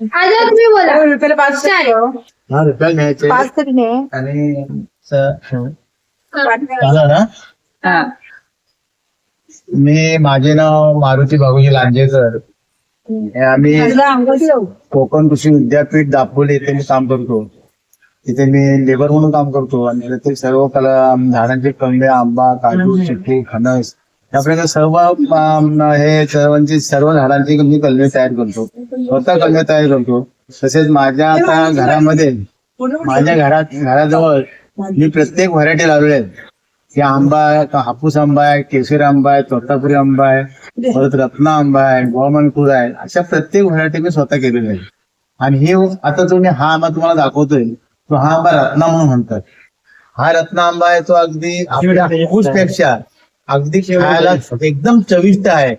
आता तुम्ही बोला. रुपयाला पाच चालेल. हा रुपयाला न्यायचे. पाच तरी नाही आणि स- चालेल ना? हा. मी माझे नाव मारुती भागोजी लांजेकर आम्ही. कोकण कृषी विद्यापीठ दापोली येथे मी काम करतो. तिथे मी लेबर म्हणून काम करतो. आणि तेथील सर्व कला झाडांचे कळंबे आंबा काजू चिक्कू फणस प्रकारे सर्व हे सर्वांची सर्व झाडांची मी कलमे तयार करतो. स्वतः कलमे तयार करतो. तसेच माझ्या आता घरामध्ये माझ्या घरात घराजवळ मी प्रत्येक व्हरायटी लावलेल्या आहेत. की आंबा आहे हापूस आंबा आहे केशर आंबा आहे तोतापुरी आंबा आहे परत रत्ना आंबा आहे गोवामनपूर आहे. अशा प्रत्येक व्हरायटी मी स्वतः केलेल्या आहेत आणि हे आता जो मी हा आंबा तुम्हाला दाखवतोय तो हा आंबा रत्ना म्हणून म्हणतात. हा रत्ना आंबा आहे तो अगदी हापूसपेक्षा अगदी खायला एकदम चविष्ट आहे.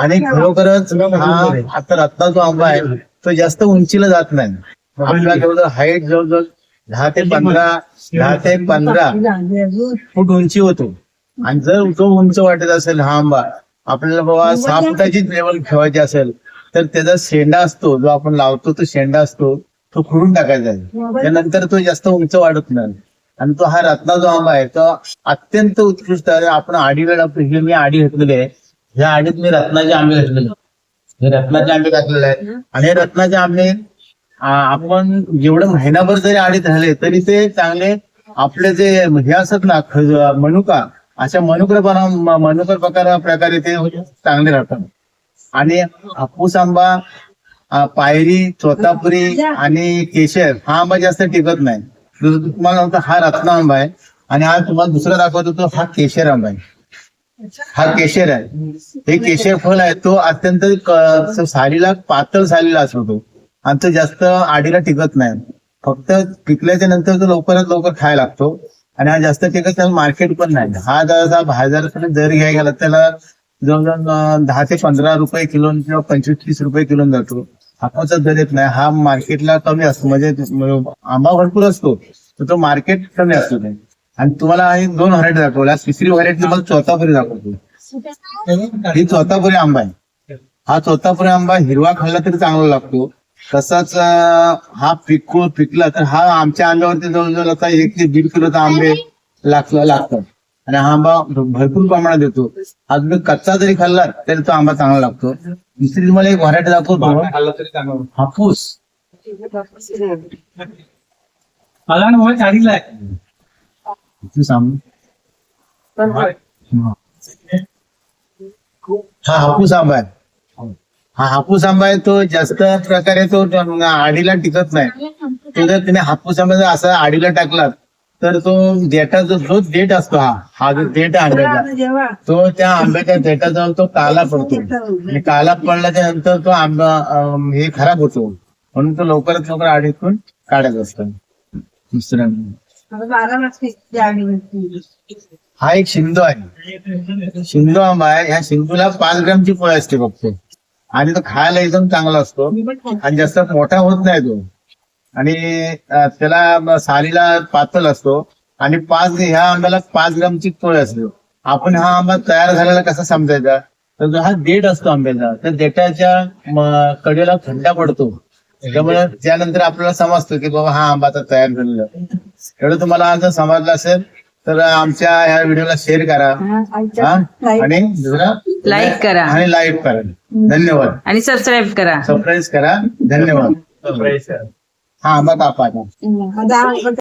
आणि खरोखरच हा आता रत्ना जो आंबा आहे तो जास्त उंचीला जात नाही. आपला जवळजवळ हाईट जवळजवळ दहा ते पंधरा दहा ते पंधरा फूट उंची होतो. आणि जर तो उंच वाटत असेल हा आंबा आपल्याला बाबा सहा फुटाची लेवल ठेवायची असेल तर त्याचा शेंडा असतो जो आपण लावतो तो शेंडा असतो तो खुडून टाकायचा आहे. त्यानंतर तो जास्त उंच वाढत नाही. आणि तो हा रत्ना जो आंबा आहे तो अत्यंत उत्कृष्ट आहे. आपण आडीला टाकतो हे मी आडी घातलेली आहे. ह्या आडीत मी रत्नाचे आंबे घातलेले. हे रत्नाचे आंबे घातलेले आहेत. आणि हे रत्नाचे आंबे आपण जेवढं महिनाभर जरी आडीत राहिले तरी ते चांगले आपले जे हे असत ना खज- मनुका अशा मनुकर मनुकर प्रकार प्रकारे ते चांगले राहतात. आणि हापूस आंबा पायरी चोतापुरी आणि केशर हा आंबा जास्त टिकत नाही. तुम्हाला सांगतो हा रत्ना आंबा आहे आणि हा तुम्हाला दुसरा दाखवत होतो हा केशर आंबा आहे हा केशर आहे. हे केशर फळ आहे? तो अत्यंत क- सालीला पातळ सालीला असतो आणि तो जास्त आडीला टिकत नाही. फक्त पिकल्याच्या नंतर तो लवकरात लवकर खायला लागतो. आणि हा जास्त टिकत त्याला मार्केट पण नाही. हा जरा बाजाराकडे दर घ्यायला गेला त्याला जवळजवळ अं, दहा ते पंधरा रुपये किलो किंवा पंचवीस तीस रुपये किलो जातो. हापूसचा दर येत नाही. हा मार्केटला कमी असतो. म्हणजे आंबा भरपूर असतो तर तो मार्केट कमी असतो. नाही आणि तुम्हाला हे दोन व्हरायटी दाखवल्या तिसरी व्हरायटी तुम्हाला चौथापुरी दाखवतो. ही चौथापुरी आंबा आहे. हा चौथापुरी आंबा हिरवा खाल्ला तरी चांगला लागतो. तसाच हा पिकू पिकला तर हा आमच्या आंब्यावरती जवळजवळ आता एक ते दीड किलोचा आंबे लागतात आणि हा आंबा भरपूर प्रमाणात येतो. हा तुम्ही कच्चा जरी खाल्ला तरी तो आंबा चांगला लागतो. दुसरी तुम्हाला एक व्हरायटी दाखवतो. हापूस. हा. हापूस आंबा आहे. हा हापूस आंबा आहे तो जास्त प्रकारे तो आडीला टिकत नाही. तो जर तिने हापूस आंबा जर असा आडीला टाकला तर तो देठाचा जो देठ असतो हा हा जो देठ आंब्याचा तो त्या आंब्याच्या देठाजवळ तो काला पडतो. आणि काला पडल्याच्या नंतर तो आंबा हे खराब होतो. म्हणून तो लवकरात लवकर आडीतून काढायचा असतो. दुसऱ्या हा एक शिंदो आहे. शिंदो आंबा आहे. ह्या शिंदूला पाच ग्रामची फळ असते फक्त. आणि तो खायला एकदम चांगला असतो. आणि जास्त मोठा होत नाही तो. आणि त्याला सालीला पातळ असतो. आणि पाच ह्या आंब्याला पाच ग्रामची फळ असते. आपण हा आंबा तयार झालेला कसा समजायचा? तर जो हा देठ असतो आंब्याचा त्या देठाच्या म- कडेला थंडा पडतो. त्यामुळे त्यानंतर आपल्याला समजतो की बाबा हा आंबा आता तयार झालेला. एवढं तुम्हाला जर समजलं असेल तर आमच्या ह्या व्हिडिओला शेअर करा. हा आणि दुसरा लाईक करा. आणि लाईक करा. धन्यवाद. आणि सबस्क्राईब करा. सरप्राईज करा. धन्यवाद. हा आंबा कापा आता. आता